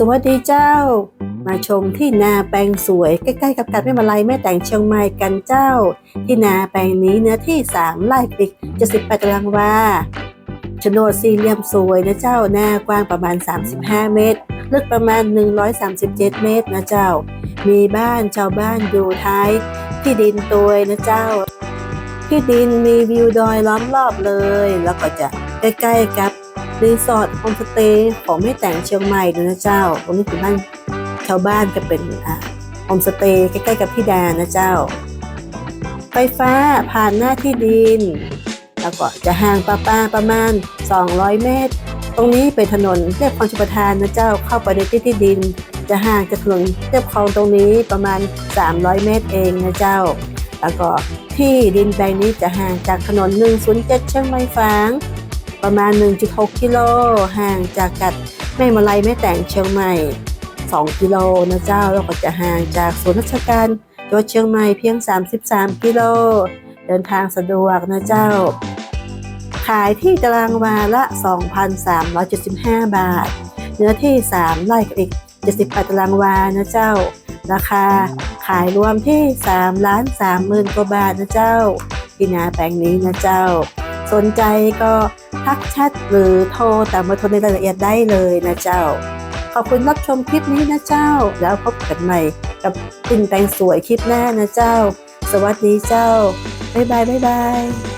สวัสดีเจ้า มาชมที่นาแปลงสวยใกล้ๆกับการแม่มาลัยแม่แต่งเชียงใหม่กันเจ้า ที่นาแปลงนี้เนื้อที่ 3ไร่ปลิก78ตารางวาโฉนดสี่เหลี่ยมสวยนะเจ้าหน้ากว้างประมาณ 35 เมตร ลึกประมาณ 137 เมตรนะเจ้า มีบ้านชาวบ้านอยู่ท้าย ที่ดินตัวนะเจ้า ที่ดินมีวิวดอยล้อมรอบเลย แล้วก็จะใกล้ๆกับ รีสอร์ทโฮมสเตย์ของแม่แต่งเชียงใหม่ด้วยนะเจ้าตรงนี้คือบ้านชาวบ้านก็เป็นอ่าโฮมสเตย์ใกล้ๆกับพี่แดานะเจ้า ไฟฟ้าผ่านหน้าที่ดิน แล้วก็จะห่างประปาประมาณ 200 เมตร ตรงนี้เป็นถนนเรียบคลองชลประทานนะเจ้าเข้าไปในที่ที่ดิน จะห่างจากถนนเรียบคลองตรงนี้ประมาณ 300 เมตรเองนะเจ้า แล้วก็ที่ดินแปลงนี้จะห่างจากถนน 107 เชียงใหม่ฝาง ประมาณ 1.6 กิโล ห่างจากกัดแม่มาลัยแม่แต่งเชียงใหม่ 2 กิโลนะเจ้าแล้วก็จะห่างจากศูนย์ราชการจังหวัดเชียงใหม่เพียง 33 กิโล เดินทางสะดวกนะเจ้า ขายที่ตารางวาละ 2,375 บาท เนื้อที่ 3 ไร่กับอีก 78 ตารางวานะเจ้า ราคาขายรวมที่3ล้าน3หมื่นกว่าบาทนะเจ้าที่นาแปลงนี้นะเจ้า สนใจก็ทักแชทหรือโทรตามเบอร์โทรในรายละเอียดได้เลยนะเจ้า ขอบคุณรับชมคลิปนี้นะเจ้า แล้วพบกันใหม่กับติ่นแต่งสวยคลิปหน้านะเจ้า สวัสดีเจ้า บ๊ายบายบ๊ายบาย